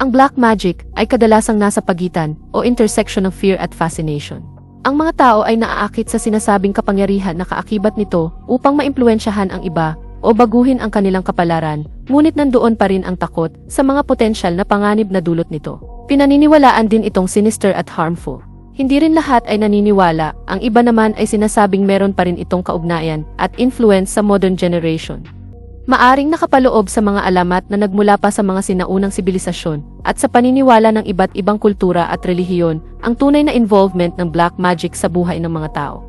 Ang black magic ay kadalasang nasa pagitan o intersection ng fear at fascination. Ang mga tao ay naaakit sa sinasabing kapangyarihan na kaakibat nito upang maimpluwensyahan ang iba o baguhin ang kanilang kapalaran, ngunit nandoon pa rin ang takot sa mga potensyal na panganib na dulot nito. Pinaniniwalaan din itong sinister at harmful. Hindi rin lahat ay naniniwala, ang iba naman ay sinasabing meron pa rin itong kaugnayan at influence sa modern generation. Maaring nakapaloob sa mga alamat na nagmula pa sa mga sinaunang sibilisasyon at sa paniniwala ng iba't ibang kultura at relihiyon ang tunay na involvement ng black magic sa buhay ng mga tao.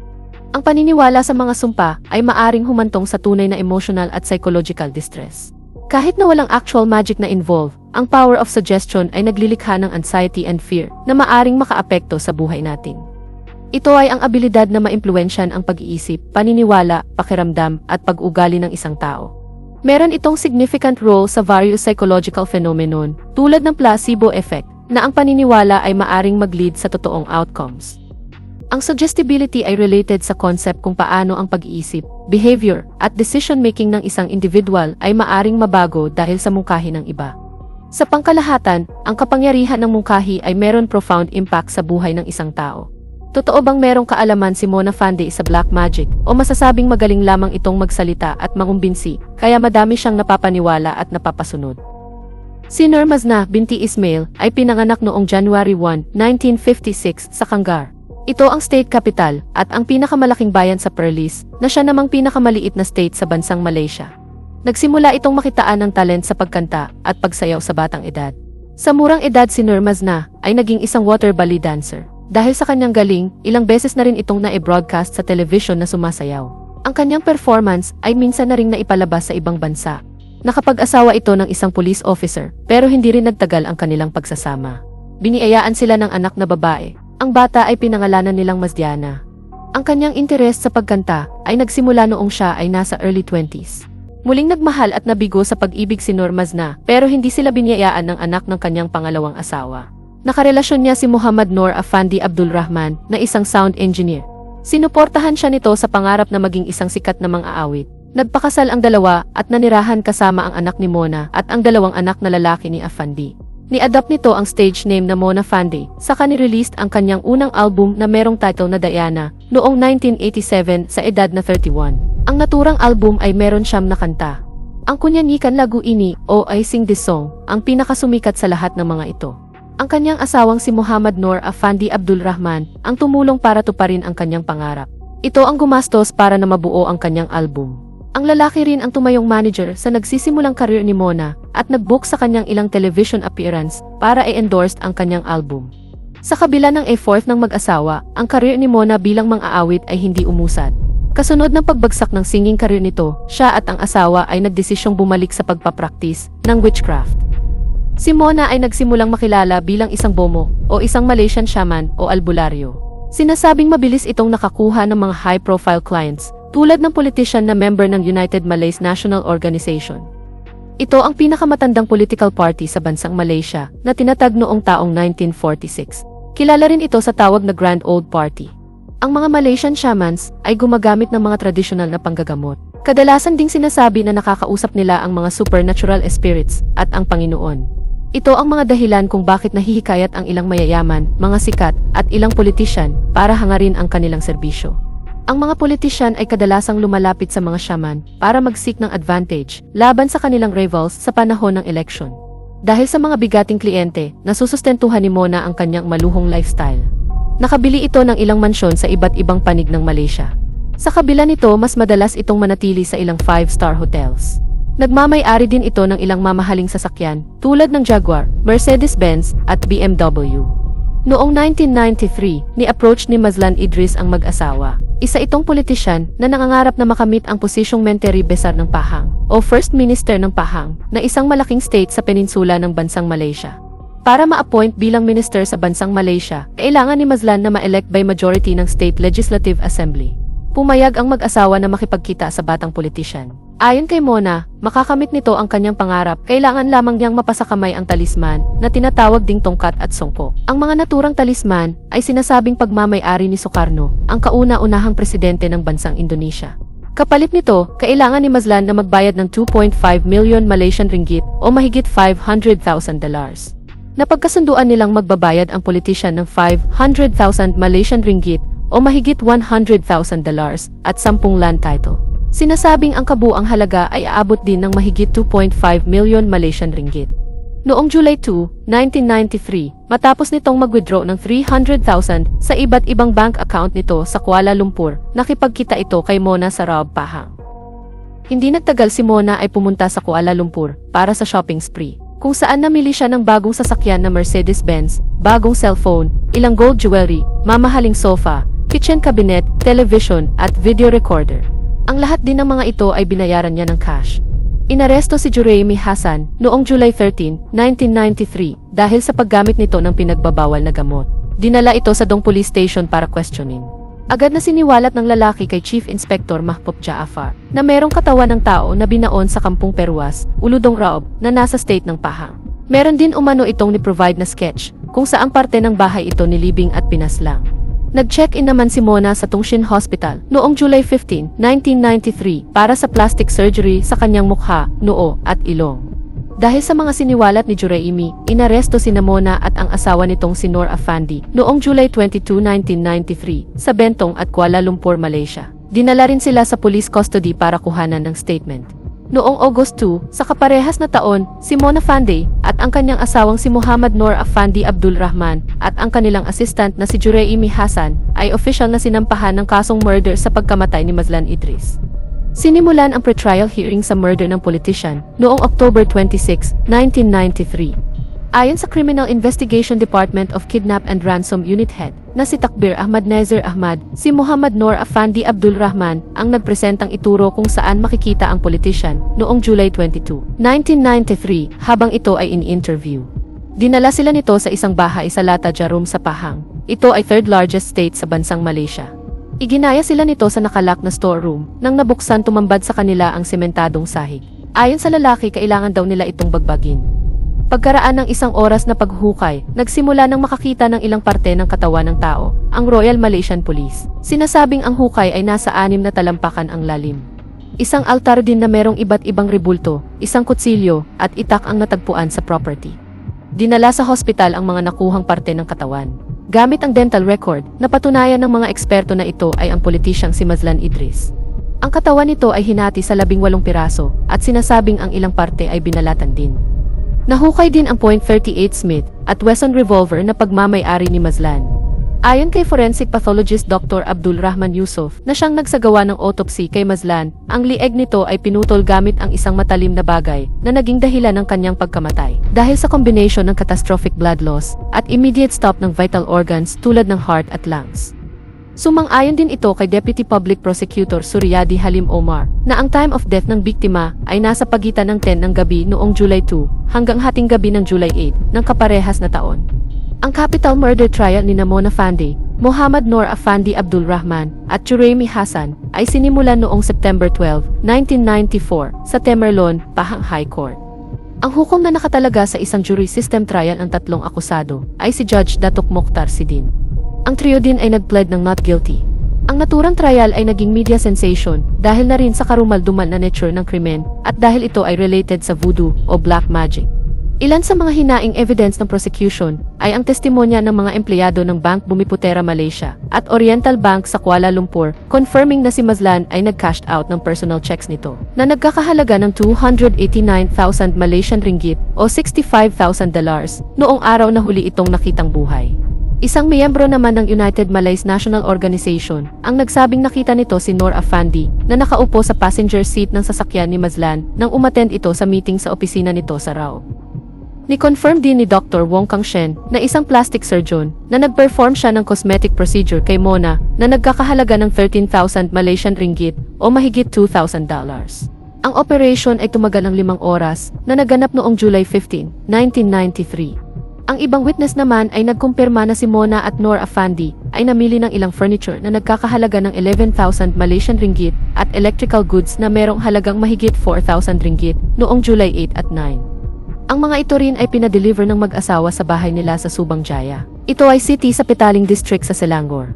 Ang paniniwala sa mga sumpa ay maaring humantong sa tunay na emotional at psychological distress. Kahit na walang actual magic na involve, ang power of suggestion ay naglilikha ng anxiety and fear na maaring makaapekto sa buhay natin. Ito ay ang abilidad na maimpluwensyan ang pag-iisip, paniniwala, pakiramdam at pag-ugali ng isang tao. Meron itong significant role sa various psychological phenomenon tulad ng placebo effect na ang paniniwala ay maaring mag-lead sa totoong outcomes. Ang suggestibility ay related sa concept kung paano ang pag-iisip, behavior, at decision-making ng isang individual ay maaring mabago dahil sa mungkahi ng iba. Sa pangkalahatan, ang kapangyarihan ng mungkahi ay meron profound impact sa buhay ng isang tao. Totoo bang merong kaalaman si Mona Fande sa black magic o masasabing magaling lamang itong magsalita at mangumbinsi kaya madami siyang napapaniwala at napapasunod? Si Nurmazna binti Ismail ay pinanganak noong January 1, 1956 sa Kangar. Ito ang state capital at ang pinakamalaking bayan sa Perlis na siya namang pinakamaliit na state sa bansang Malaysia. Nagsimula itong makitaan ng talent sa pagkanta at pagsayaw sa batang edad. Sa murang edad si Nurmazna ay naging isang water ballet dancer. Dahil sa kanyang galing, ilang beses na rin itong na-broadcast sa television na sumasayaw. Ang kanyang performance ay minsan na rin naipalabas sa ibang bansa. Nakapag-asawa ito ng isang police officer, pero hindi rin nagtagal ang kanilang pagsasama. Biniayaan sila ng anak na babae. Ang bata ay pinangalanan nilang Masdiana. Ang kanyang interes sa pagkanta ay nagsimula noong siya ay nasa early 20s. Muling nagmahal at nabigo sa pag-ibig si Normaz na, pero hindi sila biniyayaan ng anak ng kanyang pangalawang asawa. Nakarelasyon niya si Muhammad Noor Afandi Abdul Rahman na isang sound engineer. Sinuportahan siya nito sa pangarap na maging isang sikat na mang-aawit. Nagpakasal ang dalawa at nanirahan kasama ang anak ni Mona at ang dalawang anak na lalaki ni Afandi. Ni-adopt nito ang stage name na Mona Fandi, saka ni-released ang kanyang unang album na merong title na Diana, noong 1987 sa edad na 31. Ang naturang album ay meron siyam na kanta. Ang kunyanikan lagu ini o I Sing This Song, ang pinakasumikat sa lahat ng mga ito. Ang kanyang asawang si Muhammad Noor Afandi Abdul Rahman ang tumulong para tuparin ang kanyang pangarap. Ito ang gumastos para na mabuo ang kanyang album. Ang lalaki rin ang tumayong manager sa nagsisimulang karir ni Mona at nag-book sa kanyang ilang television appearance para i-endorse ang kanyang album. Sa kabila ng effort ng mag-asawa, ang karir ni Mona bilang mang-aawit ay hindi umusad. Kasunod ng pagbagsak ng singing karir nito, siya at ang asawa ay nagdesisyong bumalik sa pagpapraktis ng witchcraft. Si Mona ay nagsimulang makilala bilang isang bomo o isang Malaysian shaman o albularyo. Sinasabing mabilis itong nakakuha ng mga high-profile clients tulad ng politician na member ng United Malays National Organization. Ito ang pinakamatandang political party sa bansang Malaysia na tinatag noong taong 1946. Kilala rin ito sa tawag na Grand Old Party. Ang mga Malaysian shamans ay gumagamit ng mga tradisyonal na panggagamot. Kadalasan ding sinasabi na nakakausap nila ang mga supernatural spirits at ang Panginoon. Ito ang mga dahilan kung bakit nahihikayat ang ilang mayayaman, mga sikat, at ilang politician para hangarin ang kanilang serbisyo. Ang mga politician ay kadalasang lumalapit sa mga shaman para mag-seek ng advantage laban sa kanilang rivals sa panahon ng election. Dahil sa mga bigating kliyente, nasusustentuhan ni Mona ang kanyang maluhong lifestyle. Nakabili ito ng ilang mansyon sa iba't ibang panig ng Malaysia. Sa kabila nito, mas madalas itong manatili sa ilang 5-star hotels. Nagmamay-ari din ito ng ilang mamahaling sasakyan tulad ng Jaguar, Mercedes-Benz at BMW. Noong 1993, ni-approach ni Mazlan Idris ang mag-asawa. Isa itong politisyan na nangangarap na makamit ang posisyong Menteri Besar ng Pahang o First Minister ng Pahang na isang malaking state sa peninsula ng bansang Malaysia. Para ma-appoint bilang minister sa bansang Malaysia, kailangan ni Mazlan na ma-elect by majority ng State Legislative Assembly. Pumayag ang mag-asawa na makipagkita sa batang politisyan. Ayon kay Mona, makakamit nito ang kanyang pangarap, kailangan lamang niyang mapasakamay ang talisman na tinatawag ding tongkat at songko. Ang mga naturang talisman ay sinasabing pagmamay-ari ni Sukarno, ang kauna-unahang presidente ng bansang Indonesia. Kapalit nito, kailangan ni Mazlan na magbayad ng 2.5 million Malaysian ringgit o mahigit 500,000 dollars. Napagkasunduan nilang magbabayad ang politician ng 500,000 Malaysian ringgit o mahigit 100,000 dollars at 10 land title. Sinasabing ang kabuang halaga ay aabot din ng mahigit 2.5 million Malaysian ringgit. Noong July 2, 1993, matapos nitong mag-withdraw ng 300,000 sa iba't ibang bank account nito sa Kuala Lumpur, nakipagkita ito kay Mona sa Raub Pahang. Hindi nagtagal si Mona ay pumunta sa Kuala Lumpur para sa shopping spree, kung saan namili siya ng bagong sasakyan na Mercedes-Benz, bagong cellphone, ilang gold jewelry, mamahaling sofa, kitchen cabinet, television, at video recorder. Ang lahat din ng mga ito ay binayaran niya ng cash. Inaresto si Juraimi Hassan noong July 13, 1993 dahil sa paggamit nito ng pinagbabawal na gamot. Dinala ito sa Dong Police Station para questioning. Agad na siniwalat ng lalaki kay Chief Inspector Mahpop Jaafar na merong katawan ng tao na binaon sa kampung Peruas, Uludong Raob, na nasa state ng Pahang. Meron din umano itong ni-provide na sketch kung saang parte ng bahay ito nilibing at pinaslang. Nag-check-in naman si Mona sa Tungshin Hospital noong July 15, 1993 para sa plastic surgery sa kanyang mukha, noo at ilong. Dahil sa mga siniwalat ni Juraimi, inaresto si Mona at ang asawa nitong si Nor Afandi noong July 22, 1993 sa Bentong at Kuala Lumpur, Malaysia. Dinala rin sila sa police custody para kuhanan ng statement. Noong August 2, sa kaparehas na taon, si Mona Fande at ang kanyang asawang si Muhammad Nor Afandi Abdul Rahman at ang kanilang assistant na si Jureimi Hassan ay official na sinampahan ng kasong murder sa pagkamatay ni Mazlan Idris. Sinimulan ang pretrial hearing sa murder ng politician noong October 26, 1993. Ayon sa Criminal Investigation Department of Kidnap and Ransom Unit Head na si Takbir Ahmad Nezer Ahmad, si Muhammad Nor Afandi Abdul Rahman ang nagpresentang ituro kung saan makikita ang politician noong July 22, 1993 habang ito ay in-interview. Dinala sila nito sa isang bahay sa Lata Jarum sa Pahang. Ito ay third largest state sa bansang Malaysia. Iginaya sila nito sa nakalak na storeroom nang nabuksan tumambad sa kanila ang sementadong sahig. Ayon sa lalaki, kailangan daw nila itong bagbagin. Pagkaraan ng isang oras na paghukay, nagsimula ng makakita ng ilang parte ng katawan ng tao, ang Royal Malaysian Police. Sinasabing ang hukay ay nasa anim na talampakan ang lalim. Isang altar din na merong iba't ibang ribulto, isang kutsilyo, at itak ang natagpuan sa property. Dinala sa hospital ang mga nakuhang parte ng katawan. Gamit ang dental record, napatunayan ng mga eksperto na ito ay ang politisyang si Mazlan Idris. Ang katawan nito ay hinati sa labing walong piraso at sinasabing ang ilang parte ay binalatan din. Nahukay din ang .38 Smith at Wesson revolver na pagmamay-ari ni Mazlan. Ayon kay forensic pathologist Dr. Abdul Rahman Yusuf na siyang nagsagawa ng autopsy kay Mazlan, ang lieg nito ay pinutol gamit ang isang matalim na bagay na naging dahilan ng kanyang pagkamatay dahil sa combination ng catastrophic blood loss at immediate stop ng vital organs tulad ng heart at lungs. Sumang-ayon din ito kay Deputy Public Prosecutor Suryadi Halim Omar na ang time of death ng biktima ay nasa pagitan ng 10 ng gabi noong July 2 hanggang hating gabi ng July 8 ng kaparehas na taon. Ang capital murder trial ni Namona Fandi, Muhammad Nor Afandi Abdul Rahman at Juraimi Hassan ay sinimulan noong September 12, 1994 sa Temerloon, Pahang High Court. Ang hukom na nakatalaga sa isang jury system trial ang tatlong akusado ay si Judge Datuk Mokhtar Sidin. Ang trio din ay nagpled ng not guilty. Ang naturang trial ay naging media sensation dahil na rin sa karumaldumal na nature ng krimen at dahil ito ay related sa voodoo o black magic. Ilan sa mga hinaing evidence ng prosecution ay ang testimonya ng mga empleyado ng Bank Bumiputera Malaysia at Oriental Bank sa Kuala Lumpur confirming na si Mazlan ay nag-cashed out ng personal checks nito na nagkakahalaga ng 289,000 Malaysian ringgit o 65,000 dollars noong araw na huli itong nakitang buhay. Isang miyembro naman ng United Malays National Organization ang nagsabing nakita nito si Nor Afandi na nakaupo sa passenger seat ng sasakyan ni Mazlan nang umattend ito sa meeting sa opisina nito sa Rao. Ni-confirm din ni Dr. Wong Kang Shen na isang plastic surgeon na nag-perform siya ng cosmetic procedure kay Mona na nagkakahalaga ng 13,000 Malaysian ringgit o mahigit 2,000 dollars. Ang operation ay tumagal ng limang oras na naganap noong July 15, 1993. Ang ibang witness naman ay nagkumpirma na si Mona at Nor Afandi ay namili ng ilang furniture na nagkakahalaga ng 11,000 Malaysian ringgit at electrical goods na merong halagang mahigit 4,000 ringgit noong July 8 at 9. Ang mga ito rin ay pinadeliver ng mag-asawa sa bahay nila sa Subang Jaya. Ito ay city sa Petaling District sa Selangor.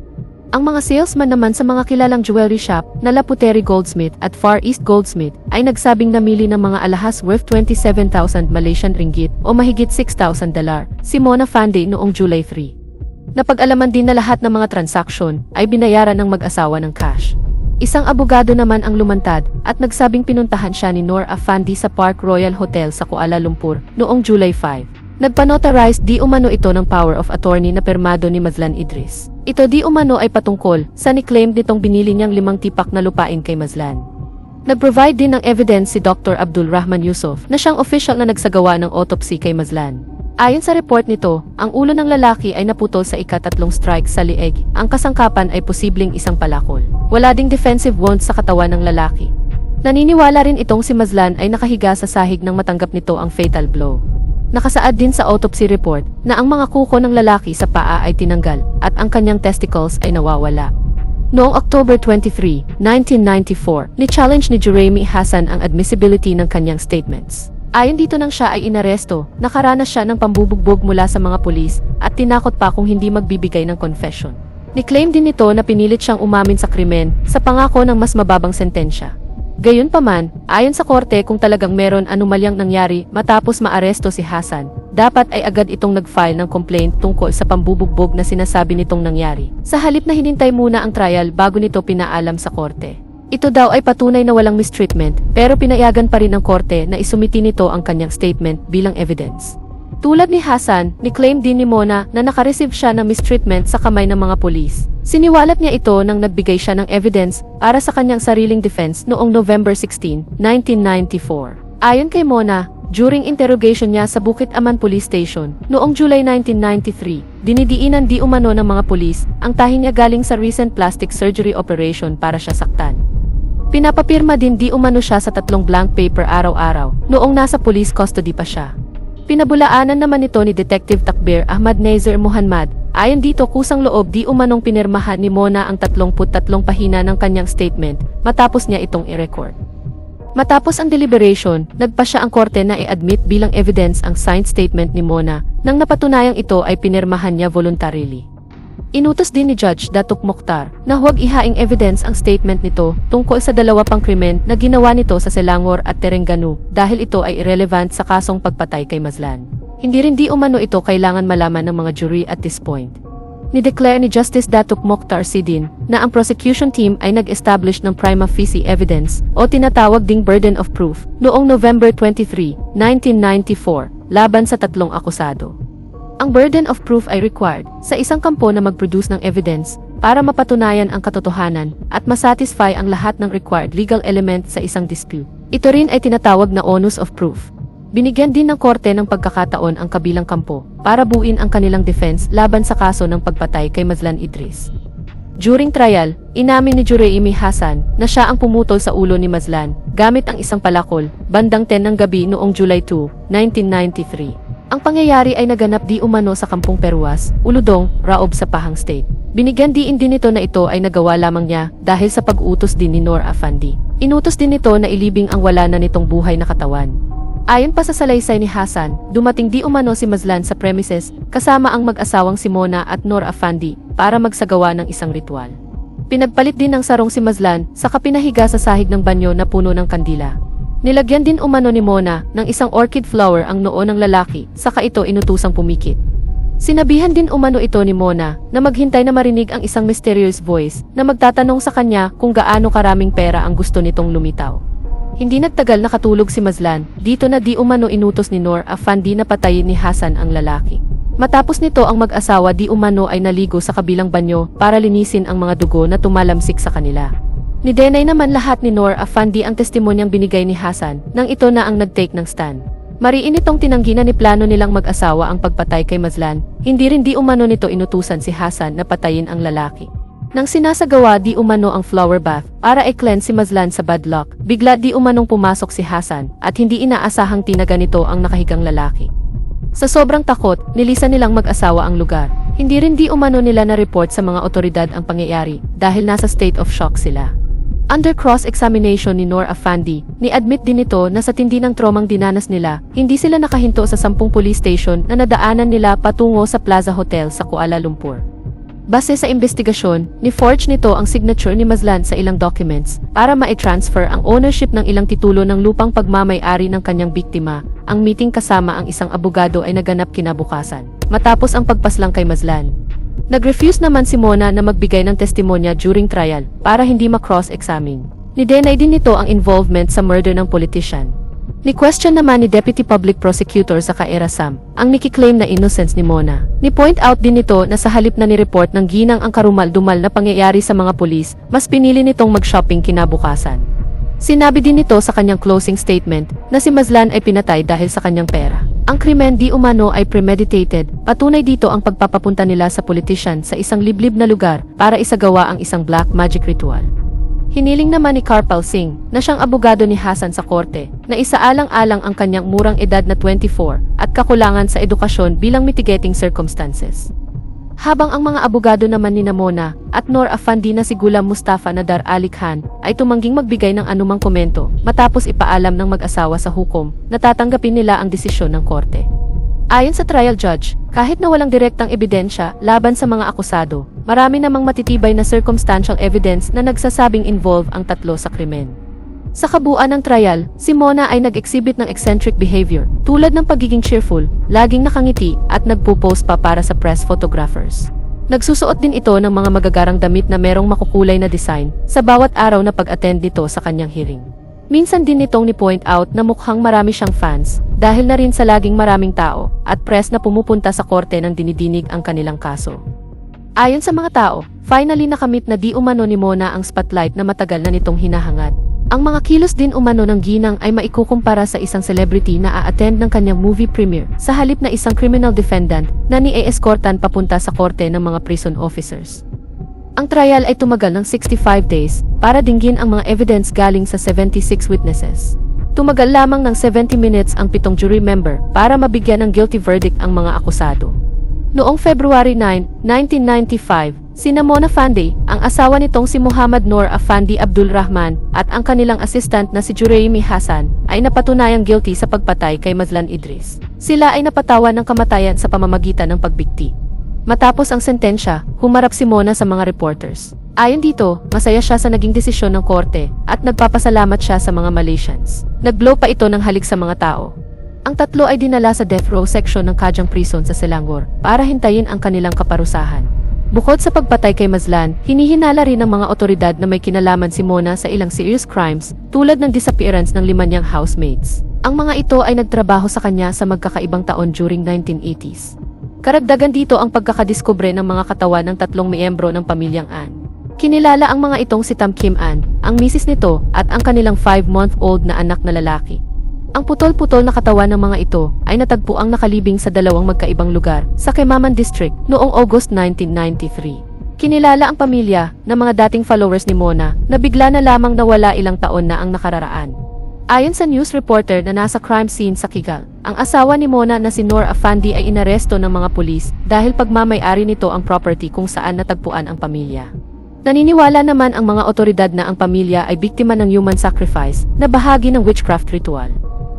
Ang mga salesman naman sa mga kilalang jewelry shop na Laputeri Goldsmith at Far East Goldsmith ay nagsabing namili ng mga alahas worth 27,000 Malaysian ringgit o mahigit 6,000 dolar si Mona Fande noong July 3. Napag-alaman din na lahat ng mga transaksyon ay binayaran ng mag-asawa ng cash. Isang abogado naman ang lumantad at nagsabing pinuntahan siya ni Noor Afandi sa Park Royal Hotel sa Kuala Lumpur noong July 5. Nagpanotarize di umano ito ng power of attorney na permado ni Mazlan Idris. Ito di umano ay patungkol sa ni-claim nitong binili niyang limang tipak na lupain kay Mazlan. Nag-provide din ng evidence si Dr. Abdul Rahman Yusuf na siyang official na nagsagawa ng autopsy kay Mazlan. Ayon sa report nito, ang ulo ng lalaki ay naputol sa ikatatlong strike sa lieg. Ang kasangkapan ay posibleng isang palakol. Wala ding defensive wounds sa katawan ng lalaki. Naniniwala rin itong si Mazlan ay nakahiga sa sahig nang matanggap nito ang fatal blow. Nakasaad din sa autopsy report na ang mga kuko ng lalaki sa paa ay tinanggal at ang kanyang testicles ay nawawala. Noong October 23, 1994, ni-challenge ni Jeremy Hassan ang admissibility ng kanyang statements. Ayon dito nang siya ay inaresto, nakaranas siya ng pambubugbog mula sa mga pulis at tinakot pa kung hindi magbibigay ng confession. Ni-claim din nito na pinilit siyang umamin sa krimen sa pangako ng mas mababang sentensya. Gayunpaman, ayon sa korte kung talagang meron anumalyang nangyari matapos maaresto si Hassan, dapat ay agad itong nag-file ng complaint tungkol sa pambubugbog na sinasabi nitong nangyari. Sa halip na hinintay muna ang trial bago nito pinaalam sa korte. Ito daw ay patunay na walang mistreatment, pero pinayagan pa rin ng korte na isumiti nito ang kanyang statement bilang evidence. Tulad ni Hassan, ni-claim din ni Mona na nakareceive siya ng mistreatment sa kamay ng mga pulis. Siniwalat niya ito nang nagbigay siya ng evidence para sa kanyang sariling defense noong November 16, 1994. Ayon kay Mona, during interrogation niya sa Bukit Aman Police Station noong July 1993, dinidiinan di umano ng mga pulis ang tahi niya galing sa recent plastic surgery operation para siya saktan. Pinapapirma din di umano siya sa tatlong blank paper araw-araw noong nasa police custody pa siya. Pinabulaanan naman ito ni Detective Takbir Ahmad Nazir Muhammad. Ayon dito kusang loob di umanong pinirmahan ni Mona ang 33 pahina ng kanyang statement matapos niya itong i-record. Matapos ang deliberation, nagpa siya ang korte na i-admit bilang evidence ang signed statement ni Mona nang napatunayang ito ay pinirmahan niya voluntarily. Inutos din ni Judge Datuk Mokhtar na huwag ihaing evidence ang statement nito tungkol sa dalawa pang krimen na ginawa nito sa Selangor at Terengganu dahil ito ay irrelevant sa kasong pagpatay kay Mazlan. Hindi rin di umano ito kailangan malaman ng mga jury at this point. Ni-declare ni Justice Datuk Mokhtar Sidin na ang prosecution team ay nag-establish ng prima facie evidence o tinatawag ding burden of proof noong November 23, 1994 laban sa tatlong akusado. Ang burden of proof ay required sa isang kampo na mag-produce ng evidence para mapatunayan ang katotohanan at masatisfy ang lahat ng required legal element sa isang dispute. Ito rin ay tinatawag na onus of proof. Binigyan din ng korte ng pagkakataon ang kabilang kampo para buuin ang kanilang defense laban sa kaso ng pagpatay kay Mazlan Idris. During trial, inamin ni Jureimi Hassan na siya ang pumutol sa ulo ni Mazlan gamit ang isang palakol bandang 10 ng gabi noong July 2, 1993. Ang pangyayari ay naganap di umano sa Kampung Perwas, Uludong, Raob sa Pahang State. Binigyan diin din nito na ito ay nagawa lamang niya dahil sa pag-utos din ni Nor Afandi. Inutos din nito na ilibing ang wala na nitong buhay na katawan. Ayon pa sa salaysay ni Hassan, dumating di umano si Mazlan sa premises kasama ang mag-asawang si Mona at Nor Afandi para magsagawa ng isang ritual. Pinagpalit din ng sarong si Mazlan sa kapinahiga sa sahig ng banyo na puno ng kandila. Nilagyan din umano ni Mona ng isang orchid flower ang noo ng lalaki, saka ito inutusang pumikit. Sinabihan din umano ito ni Mona na maghintay na marinig ang isang mysterious voice na magtatanong sa kanya kung gaano karaming pera ang gusto nitong lumitaw. Hindi nagtagal nakatulog si Mazlan, dito na di umano inutos ni Nor Afandi na patayin ni Hassan ang lalaki. Matapos nito ang mag-asawa di umano ay naligo sa kabilang banyo para linisin ang mga dugo na tumalamsik sa kanila. Nidenay naman lahat ni Nor Afandi ang testimonyang binigay ni Hassan nang ito na ang nag-take ng stand. Mariin itong tinanggi na ni plano nilang mag-asawa ang pagpatay kay Mazlan, hindi rin di umano nito inutusan si Hassan na patayin ang lalaki. Nang sinasagawa di umano ang flower bath para i-cleanse si Mazlan sa bad luck, bigla di umanong pumasok si Hassan at hindi inaasahang tinaga nito ang nakahigang lalaki. Sa sobrang takot, nilisan nilang mag-asawa ang lugar. Hindi rin di umano nila na-report sa mga otoridad ang pangyayari dahil nasa state of shock sila. Under cross-examination ni Nor Afandi, ni-admit din ito na sa tindi ng tromang dinanas nila, hindi sila nakahinto sa sampung police station na nadaanan nila patungo sa Plaza Hotel sa Kuala Lumpur. Base sa investigasyon, ni-forge nito ang signature ni Mazlan sa ilang documents para ma-transfer ang ownership ng ilang titulo ng lupang pagmamay-ari ng kanyang biktima. Ang meeting kasama ang isang abogado ay naganap kinabukasan, matapos ang pagpaslang kay Mazlan. Nag-refuse naman si Mona na magbigay ng testimonya during trial para hindi ma-cross-examine. Ni-deny din nito ang involvement sa murder ng politician. Ni-question naman ni Deputy Public Prosecutor sa Kaera Sam ang nikiklaim na innocence ni Mona. Ni-point out din nito na sa halip na ni-report ng ginang ang karumal-dumal na pangyayari sa mga pulis, mas pinili nitong mag-shopping kinabukasan. Sinabi din nito sa kanyang closing statement na si Mazlan ay pinatay dahil sa kanyang pera. Ang krimen di umano ay premeditated, patunay dito ang pagpapapunta nila sa politician sa isang liblib na lugar para isagawa ang isang black magic ritual. Hiniling naman ni Karpal Singh na siyang abogado ni Hassan sa korte na isaalang-alang ang kanyang murang edad na 24 at kakulangan sa edukasyon bilang mitigating circumstances. Habang ang mga abogado naman ni Namona at Nor Afandi na si Gulam Mustafa Nadar Ali Khan ay tumangging magbigay ng anumang komento matapos ipaalam ng mag-asawa sa hukom na tatanggapin nila ang desisyon ng korte. Ayon sa trial judge, kahit na walang direktang ebidensya laban sa mga akusado, marami namang matitibay na circumstantial evidence na nagsasabing involve ang tatlo sa krimen. Sa kabuuan ng trial, si Mona ay nag-exhibit ng eccentric behavior, tulad ng pagiging cheerful, laging nakangiti at nagpo-pose pa para sa press photographers. Nagsusuot din ito ng mga magagarang damit na merong makukulay na design sa bawat araw na pag-attend nito sa kanyang hearing. Minsan din nitong ni-point out na mukhang marami siyang fans dahil na rin sa laging maraming tao at press na pumupunta sa korte nang dinidinig ang kanilang kaso. Ayon sa mga tao, finally nakamit na di umano ni Mona ang spotlight na matagal na nitong hinahangad. Ang mga kilos din umano ng ginang ay maikukumpara sa isang celebrity na a-attend ng kanyang movie premiere sa halip na isang criminal defendant na ni-escortan papunta sa korte ng mga prison officers. Ang trial ay tumagal ng 65 days para dinggin ang mga evidence galing sa 76 witnesses. Tumagal lamang ng 70 minutes ang pitong jury member para mabigyan ng guilty verdict ang mga akusado. Noong February 9, 1995, sina Mona Fandi, ang asawa nitong si Muhammad Noor Afandi Abdul Rahman at ang kanilang assistant na si Juraimi Hassan ay napatunayang guilty sa pagpatay kay Mazlan Idris. Sila ay napatawan ng kamatayan sa pamamagitan ng pagbigti. Matapos ang sentensya, humarap si Mona sa mga reporters. Ayon dito, masaya siya sa naging desisyon ng korte at nagpapasalamat siya sa mga Malaysians. Nagblow pa ito ng halik sa mga tao. Ang tatlo ay dinala sa death row section ng Kajang Prison sa Selangor para hintayin ang kanilang kaparusahan. Bukod sa pagpatay kay Mazlan, hinihinala rin ng mga otoridad na may kinalaman si Mona sa ilang serious crimes tulad ng disappearance ng lima niyang housemates. Ang mga ito ay nagtrabaho sa kanya sa magkakaibang taon during 1980s. Karagdagan dito ang pagkakadiskubre ng mga katawan ng tatlong miyembro ng pamilyang An. Kinilala ang mga itong si Tam Kim An, ang misis nito, at ang kanilang 5-month-old na anak na lalaki. Ang putol-putol na katawan ng mga ito ay natagpuang nakalibing sa dalawang magkaibang lugar sa Kemaman District noong August 1993. Kinilala ang pamilya ng mga dating followers ni Mona na bigla na lamang nawala ilang taon na ang nakararaan. Ayon sa news reporter na nasa crime scene sa Kigal, ang asawa ni Mona na si Noor Afandi ay inaresto ng mga pulis dahil pagmamay-ari nito ang property kung saan natagpuan ang pamilya. Naniniwala naman ang mga otoridad na ang pamilya ay biktima ng human sacrifice na bahagi ng witchcraft ritual.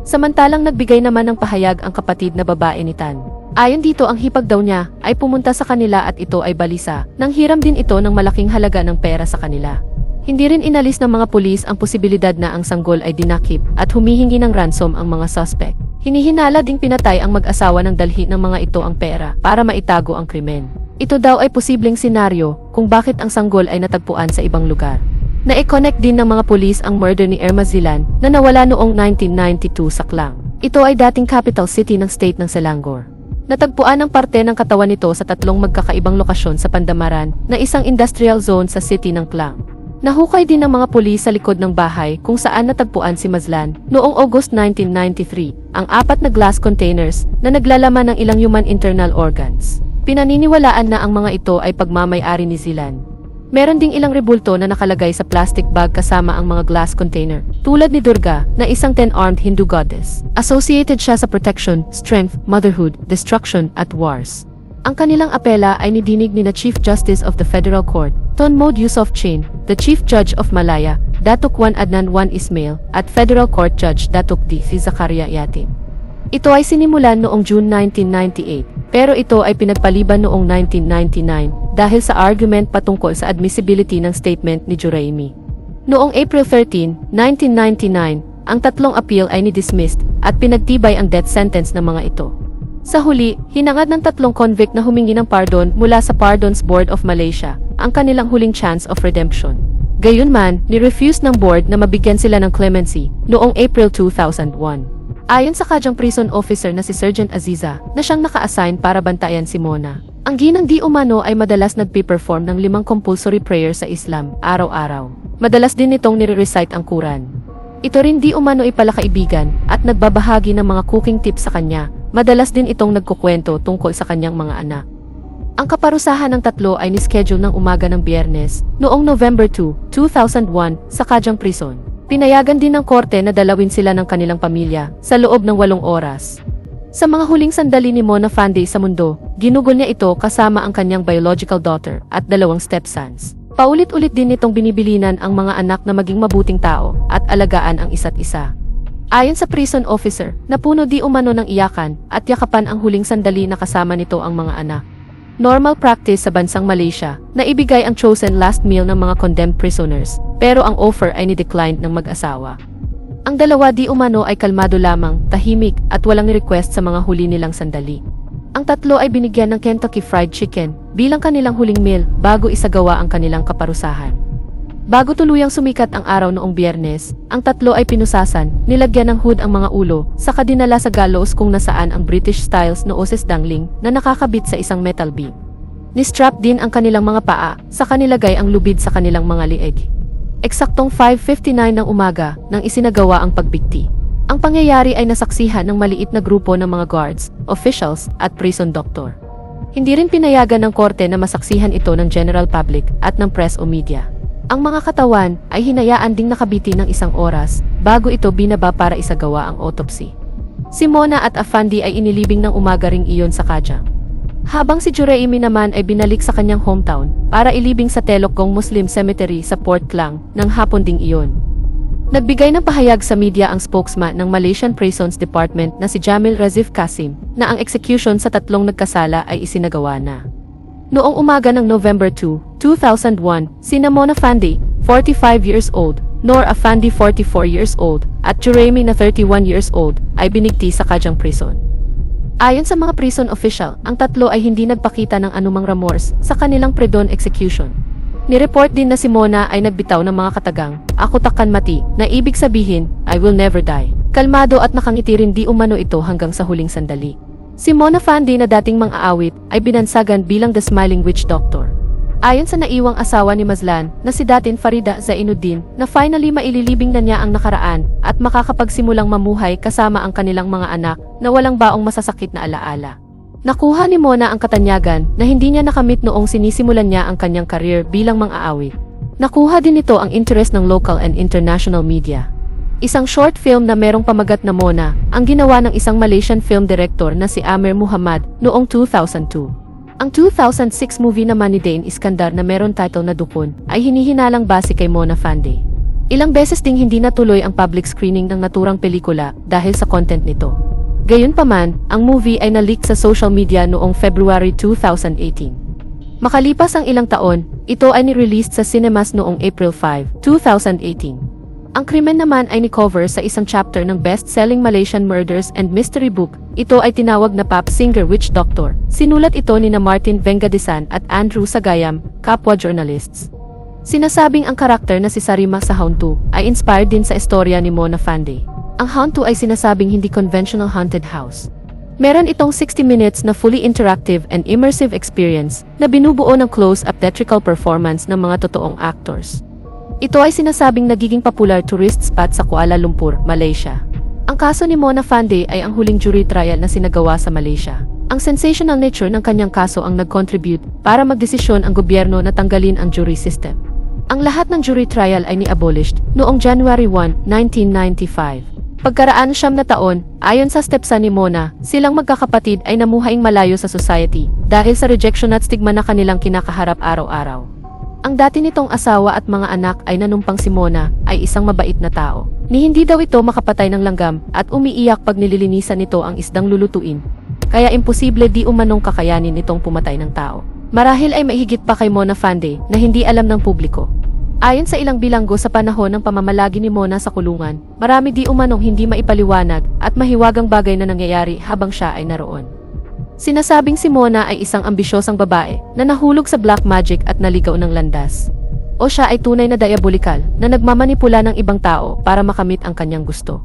Samantalang nagbigay naman ng pahayag ang kapatid na babae ni Tan. Ayon dito ang hipag daw niya ay pumunta sa kanila at ito ay balisa, nang hiram din ito ng malaking halaga ng pera sa kanila. Hindi rin inalis ng mga pulis ang posibilidad na ang sanggol ay dinakip at humihingi ng ransom ang mga suspect. Hinihinala ding pinatay ang mag-asawa ng dalhi ng mga ito ang pera para maitago ang krimen. Ito daw ay posibleng senaryo kung bakit ang sanggol ay natagpuan sa ibang lugar. Na-connect din ng mga pulis ang murder ni Irma Zilan na nawala noong 1992 sa Klang. Ito ay dating capital city ng state ng Selangor. Natagpuan ang parte ng katawan nito sa tatlong magkakaibang lokasyon sa Pandamaran na isang industrial zone sa city ng Klang. Nahukay din ng mga pulis sa likod ng bahay kung saan natagpuan si Mazlan noong August 1993 ang apat na glass containers na naglalaman ng ilang human internal organs. Pinaniniwalaan na ang mga ito ay pagmamay-ari ni Zilan. Meron ding ilang rebulto na nakalagay sa plastic bag kasama ang mga glass container, tulad ni Durga na isang ten-armed Hindu goddess. Associated siya sa protection, strength, motherhood, destruction at wars. Ang kanilang apela ay nidinig ni na Chief Justice of the Federal Court, Tonmod Yusof Chain, the Chief Judge of Malaya, Datuk Wan Adnan Wan Ismail, at Federal Court Judge Datuk D. Zakaria Yatin. Ito ay sinimulan noong June 1998, pero ito ay pinagpaliban noong 1999 dahil sa argument patungkol sa admissibility ng statement ni Juraimi. Noong April 13, 1999, ang tatlong appeal ay ni-dismissed at pinagtibay ang death sentence ng mga ito. Sa huli, hinangad ng tatlong convict na humingi ng pardon mula sa Pardons Board of Malaysia ang kanilang huling chance of redemption. Gayunman, ni-refuse ng board na mabigyan sila ng clemency noong April 2001. Ayon sa kadyang prison officer na si Sergeant Aziza, na siyang naka-assign para bantayan si Mona. Ang ginang di umano ay madalas nagpiperform ng limang compulsory prayer sa Islam, araw-araw. Madalas din nitong nire-recite ang Quran. Ito rin di umano ay palakaibigan at nagbabahagi ng mga cooking tips sa kanya. Madalas din itong nagkukwento tungkol sa kanyang mga anak. Ang kaparusahan ng tatlo ay ni-schedule ng umaga ng biyernes, noong November 2, 2001, sa Kadyang Prison. Pinayagan din ng korte na dalawin sila ng kanilang pamilya sa loob ng walong oras. Sa mga huling sandali ni Mona Fande sa mundo, ginugol niya ito kasama ang kanyang biological daughter at dalawang stepsons. Paulit-ulit din nitong binibilinan ang mga anak na maging mabuting tao at alagaan ang isa't isa. Ayon sa prison officer, napuno di umano ng iyakan at yakapan ang huling sandali na kasama nito ang mga anak. Normal practice sa bansang Malaysia na ibigay ang chosen last meal ng mga condemned prisoners, pero ang offer ay ni-declined ng mag-asawa. Ang dalawa di umano ay kalmado lamang, tahimik at walang request sa mga huli nilang sandali. Ang tatlo ay binigyan ng Kentucky Fried Chicken bilang kanilang huling meal bago isagawa ang kanilang kaparusahan. Bago tuluyang sumikat ang araw noong biyernes, ang tatlo ay pinusasan, nilagyan ng hood ang mga ulo, saka dinala sa gallows kung nasaan ang British styles nooses dangling na nakakabit sa isang metal beam. Nistrap din ang kanilang mga paa, saka nilagay ang lubid sa kanilang mga lieg. Eksaktong 5.59 ng umaga nang isinagawa ang pagbigti. Ang pangyayari ay nasaksihan ng maliit na grupo ng mga guards, officials, at prison doctor. Hindi rin pinayagan ng korte na masaksihan ito ng general public at ng press o media. Ang mga katawan ay hinayaan ding nakabiti ng isang oras bago ito binaba para isagawa ang autopsy. Si Mona at Afandi ay inilibing ng umaga ring iyon sa Kadyang. Habang si Jureimi naman ay binalik sa kanyang hometown para ilibing sa Telokgong Muslim Cemetery sa Port Klang ng hapon ding iyon. Nagbigay ng pahayag sa media ang spokesman ng Malaysian Prisons Department na si Jamil Razif Kasim na ang execution sa tatlong nagkasala ay isinagawa na. Noong umaga ng November 2, 2001, sina Mona Fandi, 45 years old, Nor Afandi 44 years old, at Juremi na 31 years old, ay binigti sa Kadyang Prison. Ayon sa mga prison official, ang tatlo ay hindi nagpakita ng anumang remorse sa kanilang predon execution. Nireport din na si Mona ay nagbitaw ng mga katagang, ako takkan mati, na ibig sabihin, I will never die. Kalmado at nakangiti rin di umano ito hanggang sa huling sandali. Si Mona Fandi na dating mang-aawit ay binansagan bilang the smiling witch doctor. Ayon sa naiwang asawa ni Mazlan na si datin Farida Zainuddin na finally maililibing na niya ang nakaraan at makakapagsimulang mamuhay kasama ang kanilang mga anak na walang baong masasakit na alaala. Nakuha ni Mona ang katanyagan na hindi niya nakamit noong sinisimulan niya ang kanyang career bilang mang-aawit. Nakuha din nito ang interest ng local and international media. Isang short film na merong pamagat na Mona, ang ginawa ng isang Malaysian film director na si Amir Muhammad noong 2002. Ang 2006 movie naman ni Dane Iskandar na meron title na Dukon ay hinihinalang base kay Mona Fande. Ilang beses ding hindi natuloy ang public screening ng naturang pelikula dahil sa content nito. Gayunpaman, ang movie ay na-leak sa social media noong February 2018. Makalipas ang ilang taon, ito ay ni-released sa cinemas noong April 5, 2018. Ang krimen naman ay ni-cover sa isang chapter ng best-selling Malaysian Murders and Mystery book. Ito ay tinawag na Pop Singer Witch Doctor. Sinulat ito ni na Martin Vengadisan at Andrew Sagayam, kapwa journalists. Sinasabing ang karakter na si Sarima sa Hound 2 ay inspired din sa istorya ni Mona Fande. Ang Hound 2 ay sinasabing hindi conventional haunted house. Meron itong 60 minutes na fully interactive and immersive experience na binubuo ng close-up theatrical performance ng mga totoong actors. Ito ay sinasabing nagiging popular tourist spot sa Kuala Lumpur, Malaysia. Ang kaso ni Mona Fande ay ang huling jury trial na sinagawa sa Malaysia. Ang sensational nature ng kanyang kaso ang nag-contribute para magdesisyon ang gobyerno na tanggalin ang jury system. Ang lahat ng jury trial ay ni-abolished noong January 1, 1995. Pagkaraan siyam na taon, ayon sa stepsa ni Mona, silang magkakapatid ay namuhaing malayo sa society dahil sa rejection at stigma na kanilang kinakaharap araw-araw. Ang dati nitong asawa at mga anak ay nanumpang si Mona ay isang mabait na tao. Ni hindi daw ito makapatay ng langgam at umiiyak pag nililinisan nito ang isdang lulutuin. Kaya imposible di umanong kakayanin nitong pumatay ng tao. Marahil ay maihigit pa kay Mona Fande na hindi alam ng publiko. Ayon sa ilang bilanggo sa panahon ng pamamalagi ni Mona sa kulungan, marami di umanong hindi maipaliwanag at mahiwagang bagay na nangyayari habang siya ay naroon. Sinasabing si Mona ay isang ambisyosang babae na nahulog sa black magic at naligaw ng landas. O siya ay tunay na diabolikal na nagmamanipula ng ibang tao para makamit ang kanyang gusto.